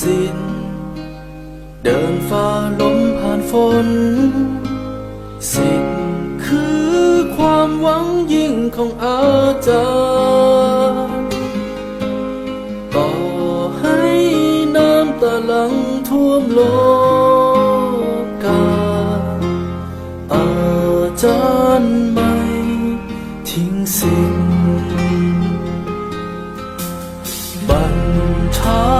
สิ้น เดินฝ่าลมผ่านฝน สิ่งคือความหวังยิ่งของอาจารย์ ต่อให้น้ำตาลังท่วมโลกกาอาจารย์ไม่ทิ้งสิ่ง บันทา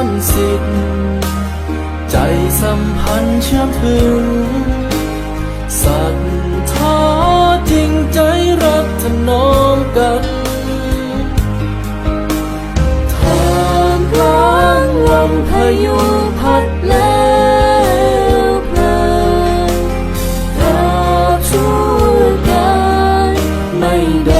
อนสิทธิ์ใจสัมพันธ์เชื่อมถึงสัตย์ท้อจริงใจรักถนอมกันทางลางลมพายุพัดแล้วเพลินราบชูกันไม่ได้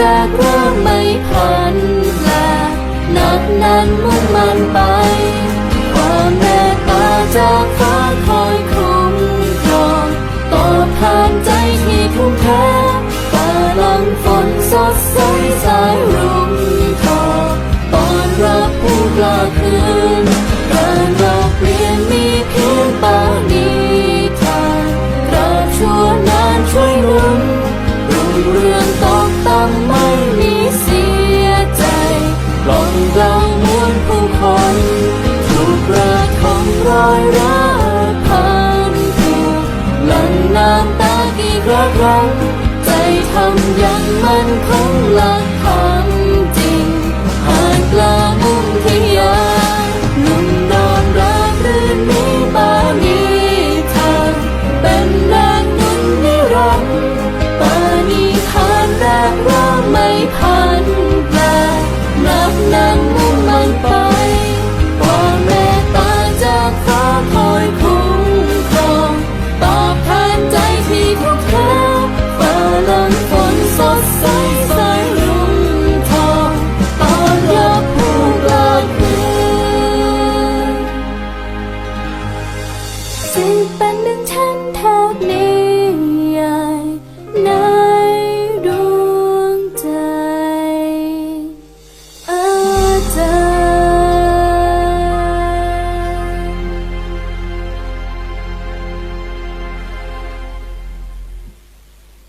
รักเราไม่พันและนักนั้นมุ่งมันไป ความแม่ตาจากานตากี่รับรองใจทำยังมันคงหลักทางจริงหากกล้ามุ่งที่ยาลุ่มนอนรักรื่นมีบานีทางเป็นแรงนุ่นนิรันดร์ปานีทานแรกว่าไม่ผ่าน